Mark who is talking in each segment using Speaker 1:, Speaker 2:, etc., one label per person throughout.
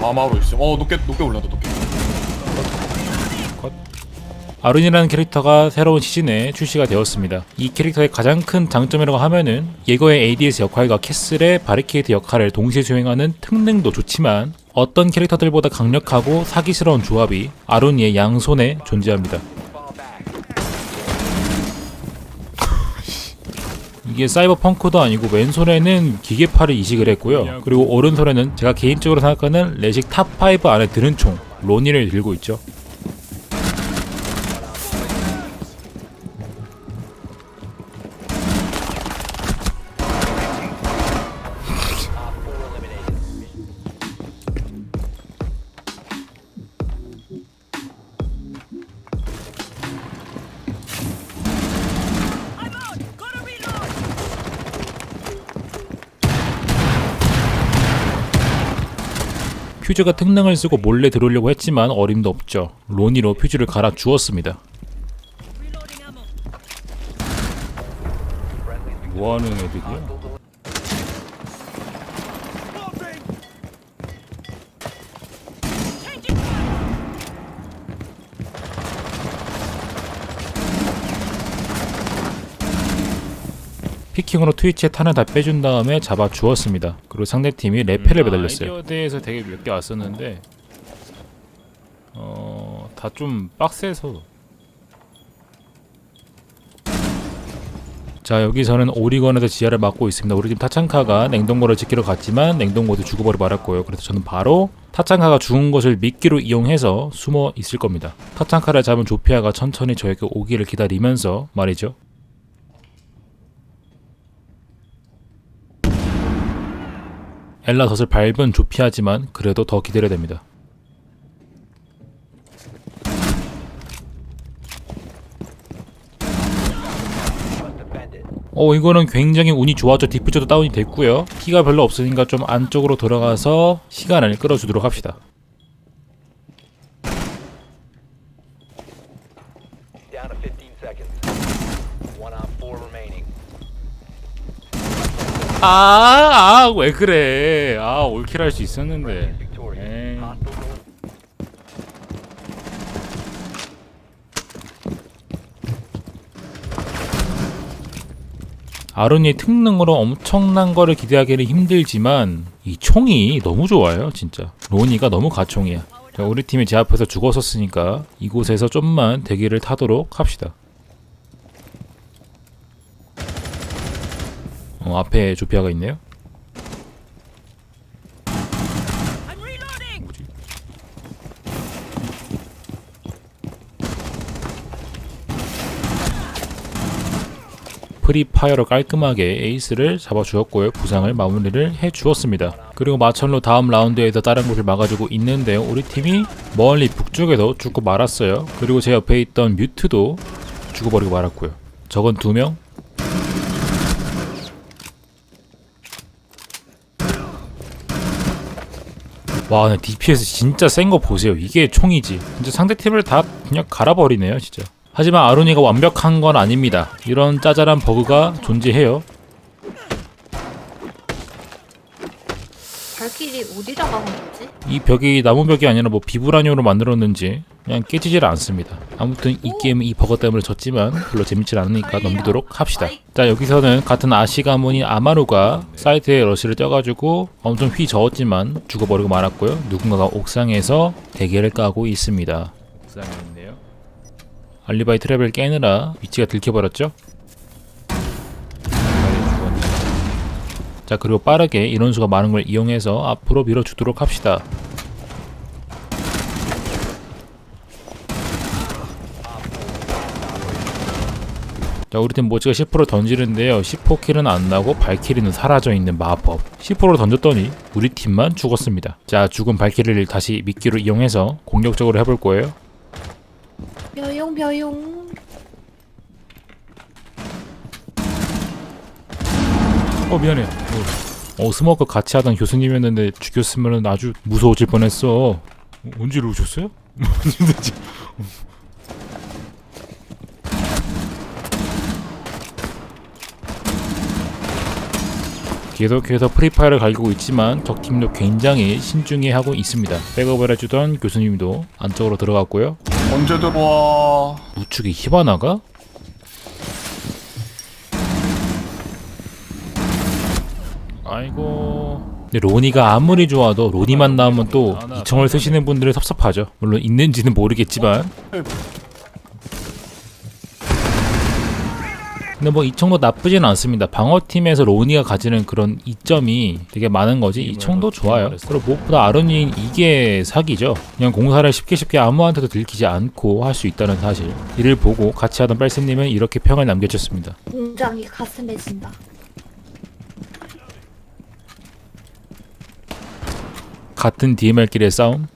Speaker 1: 마마로 있어. 어 높게 높게 올라다 높게.
Speaker 2: 아룬이라는 캐릭터가 새로운 시즌에 출시가 되었습니다. 이 캐릭터의 가장 큰 장점이라고 하면은 예거의 ADS 역할과 캐슬의 바리케이트 역할을 동시에 수행하는 특능도 좋지만 어떤 캐릭터들보다 강력하고 사기스러운 조합이 아룬이의 양손에 존재합니다. 이게 사이버 펑크도 아니고 왼손에는 기계팔을 이식을 했고요. 그리고 오른손에는 제가 개인적으로 생각하는 레식 탑5 안에 드는 총 로니를 들고 있죠. 퓨즈가 특능을 쓰고 몰래 들어오려고 했지만 어림도 없죠. 로니로 퓨즈를 갈아 주었습니다. 뭐하는 애들이야? 피킹으로 트위치에 탄을 다 빼준 다음에 잡아 주었습니다. 그리고 상대팀이 레펠을 매달렸어요. 아이디어 대에서 되게 몇 개 왔었는데 어, 다 좀 빡세서 자 여기서는 오리건에서 지하를 막고 있습니다. 우리 팀 타창카가 냉동고를 지키러 갔지만 냉동고도 죽어버려 말았고요. 그래서 저는 바로 타창카가 죽은 것을 미끼로 이용해서 숨어 있을 겁니다. 타창카를 잡은 조피아가 천천히 저에게 오기를 기다리면서 말이죠. 엘라 덫을 밟은 조피하지만 그래도 더 기다려야 됩니다. 어 이거는 굉장히 운이 좋았죠. 디퓨저도 다운이 됐고요. 키가 별로 없으니까 좀 안쪽으로 들어가서 시간을 끌어주도록 합시다. 아, 아, 왜 그래? 아, 올킬 할 수 있었는데. 에이. 아론이 특능으로 엄청난 거를 기대하기는 힘들지만 이 총이 너무 좋아요 진짜 로니가 너무 가총이야 자, 우리 팀이 제 앞에서 죽었었으니까 이곳에서 좀만 대기를 타도록 합시다 어, 앞에 조피아가 있네요? 프리파이어로 깔끔하게 에이스를 잡아주었고요. 부상을 마무리를 해주었습니다. 그리고 마천로 다음 라운드에서 다른 곳을 막아주고 있는데요. 우리 팀이 멀리 북쪽에도 죽고 말았어요. 그리고 제 옆에 있던 뮤트도 죽어버리고 말았고요. 적은 두 명. 와, 근데 DPS 진짜 센 거 보세요. 이게 총이지. 진짜 상대 팀을 다 그냥 갈아버리네요, 진짜. 하지만 아로니가 완벽한 건 아닙니다. 이런 짜잘한 버그가 존재해요.
Speaker 3: 길이 어디다가 한 거지?
Speaker 2: 이 벽이 나무 벽이 아니라 뭐 비브라니오로 만들었는지 그냥 깨지질 않습니다. 아무튼 이 게임은 이 버거 때문에 졌지만 별로 재밌질 않으니까 넘기도록 합시다. 자 여기서는 같은 아시 가문인 아마루가 사이트에 러시를 떠가지고 엄청 휘저었지만 죽어버리고 말았고요. 누군가가 옥상에서 대게를 까고 있습니다. 옥상에 있네요. 알리바이 트랩을 깨느라 위치가 들켜버렸죠. 자 그리고 빠르게 인원수가 많은 걸 이용해서 앞으로 밀어주도록 합시다. 자 우리 팀 모찌가 10% 던지는데요. 10포킬은 안 나고 발키리는 사라져 있는 마법. 10%를 던졌더니 우리 팀만 죽었습니다. 자 죽은 발키리를 다시 미끼로 이용해서 공격적으로 해볼 거예요.
Speaker 3: 벼용 벼용
Speaker 2: 어 미안해 어, 어 스모커 같이 하던 교수님이었는데 죽였으면 아주 무서워질 뻔했어 어, 언제 오셨어요? 계속해서 프리파이를 갈기고 있지만 적팀도 굉장히 신중히 하고 있습니다. 백업을 해주던 교수님도 안쪽으로 들어갔고요.
Speaker 1: 언제 들어와
Speaker 2: 우측에 히바나가? 근데 로니가 아무리 좋아도 로니만 나오면 또 이청을 쓰시는 분들은 섭섭하죠. 물론 있는지는 모르겠지만. 근데 뭐 이청도 나쁘진 않습니다. 방어팀에서 로니가 가지는 그런 이점이 되게 많은 거지. 이청도 좋아요. 그리고 무엇보다 아론인 이게 사기죠. 그냥 공사를 쉽게 쉽게 아무한테도 들키지 않고 할 수 있다는 사실. 이를 보고 같이 하던 빨스님은 이렇게 평을 남겨줬습니다.
Speaker 3: 공장이 가슴에 진다.
Speaker 2: 같은 DMR끼리의 싸움.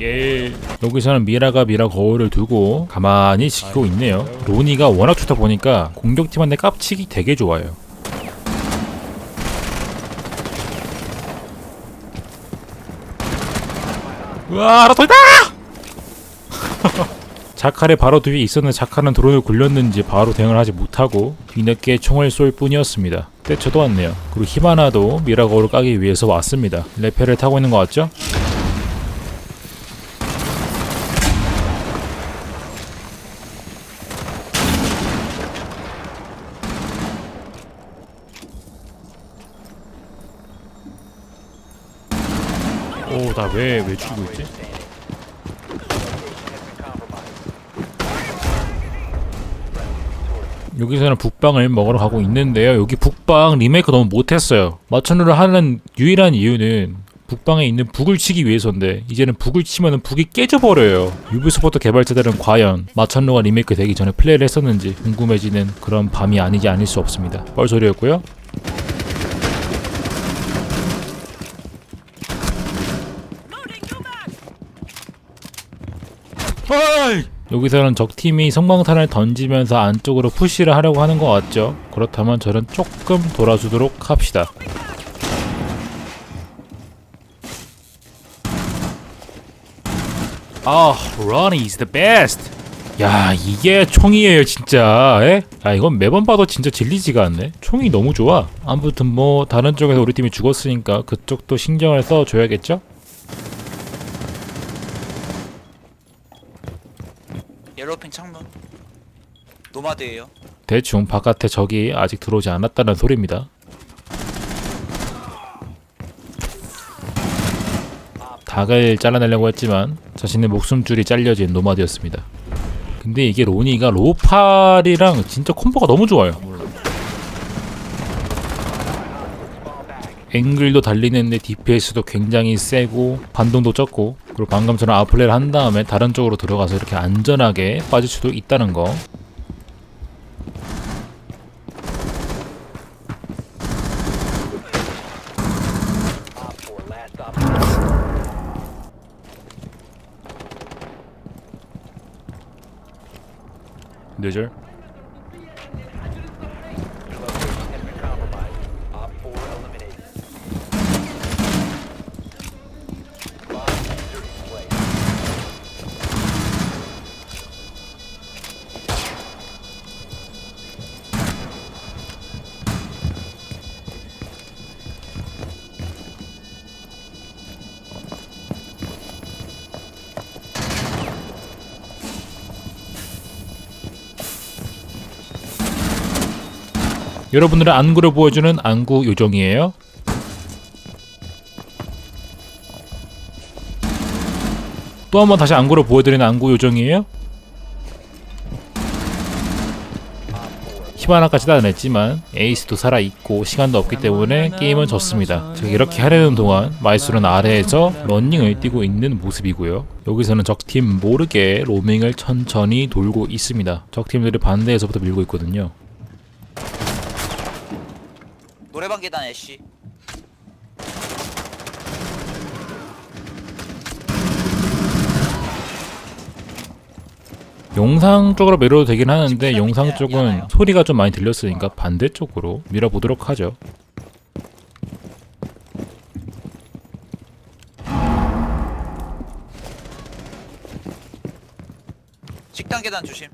Speaker 2: 예. 여기서는 미라가 미라 거울을 두고 가만히 지키고 있네요. 로니가 워낙 좋다 보니까 공격팀한테 깝치기 되게 좋아요. 우와, 알아서이다! 자칼의 바로 뒤에 있었는 자칼은 드론을 굴렸는지 바로 대응을 하지 못하고 뒤늦게 총을 쏠 뿐이었습니다. 때쳐도 왔네요. 그리고 히바나도 미라거울을 까기 위해서 왔습니다. 레페를 타고 있는 것 같죠? 오, 나 왜 왜 죽고 있지? 여기서는 북방을 먹으러 가고 있는데요. 여기 북방 리메이크 너무 못했어요. 마천루를 하는 유일한 이유는 북방에 있는 북을 치기 위해서인데 이제는 북을 치면은 북이 깨져버려요. 유비소프트 개발자들은 과연 마천루가 리메이크 되기 전에 플레이를 했었는지 궁금해지는 그런 밤이 아니지 않을 수 없습니다. 뻘소리였고요. 어이! 여기서는 적팀이 성광탄을 던지면서 안쪽으로 푸시를 하려고 하는 것 같죠. 그렇다면 저는 조금 돌아주도록 합시다. 아, Ronnie's the best. 야, 이게 총이에요, 진짜. 에? 아, 이건 매번 봐도 진짜 질리지가 않네. 총이 너무 좋아. 아무튼 뭐 다른 쪽에서 우리 팀이 죽었으니까 그쪽도 신경을 써 줘야겠죠?
Speaker 4: 창문 노마드예요
Speaker 2: 대충 바깥에 적이 아직 들어오지 않았다는 소리입니다. 닭을 잘라내려고 했지만 자신의 목숨줄이 잘려진 노마드였습니다. 근데 이게 로니가 로팔이랑 진짜 콤보가 너무 좋아요. 앵글도 달리는데 DPS도 굉장히 세고 반동도 적고 그리고 방금처럼 아플레를 한 다음에 다른 쪽으로 들어가서 이렇게 안전하게 빠질 수도 있다는 거
Speaker 5: Op 4, last op.
Speaker 2: 뇌절 여러분들의 안구를 보여주는 안구 요정이에요. 또 한 번 다시 안구를 보여드리는 안구 요정이에요. 히바나까지 따냈지만 에이스도 살아있고 시간도 없기 때문에 게임은 졌습니다. 제가 이렇게 하려는 동안 마이스는 아래에서 런닝을 뛰고 있는 모습이고요. 여기서는 적팀 모르게 로밍을 천천히 돌고 있습니다. 적팀들이 반대에서부터 밀고 있거든요.
Speaker 4: 노래방 계단 애쉬.
Speaker 2: 용상 쪽으로 밀어도 되긴 하는데 용상 쪽은 소리가 좀 많이 들렸으니까 반대쪽으로 밀어보도록 하죠.
Speaker 4: 식당 계단 조심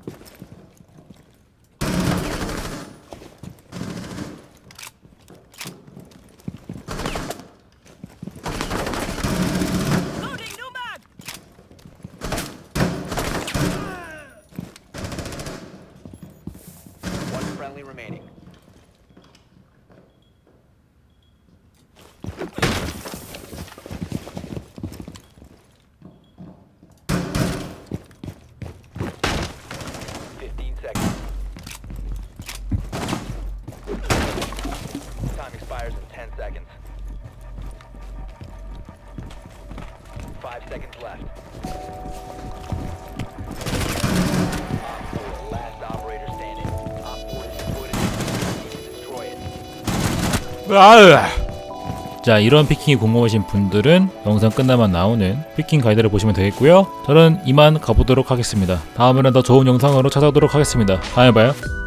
Speaker 2: 자 이런 피킹이 궁금하신 분들은 영상 끝나면 나오는 피킹 가이드를 보시면 되겠고요. 저는 이만 가보도록 하겠습니다. 다음에는 더 좋은 영상으로 찾아오도록 하겠습니다. 다음에 봐요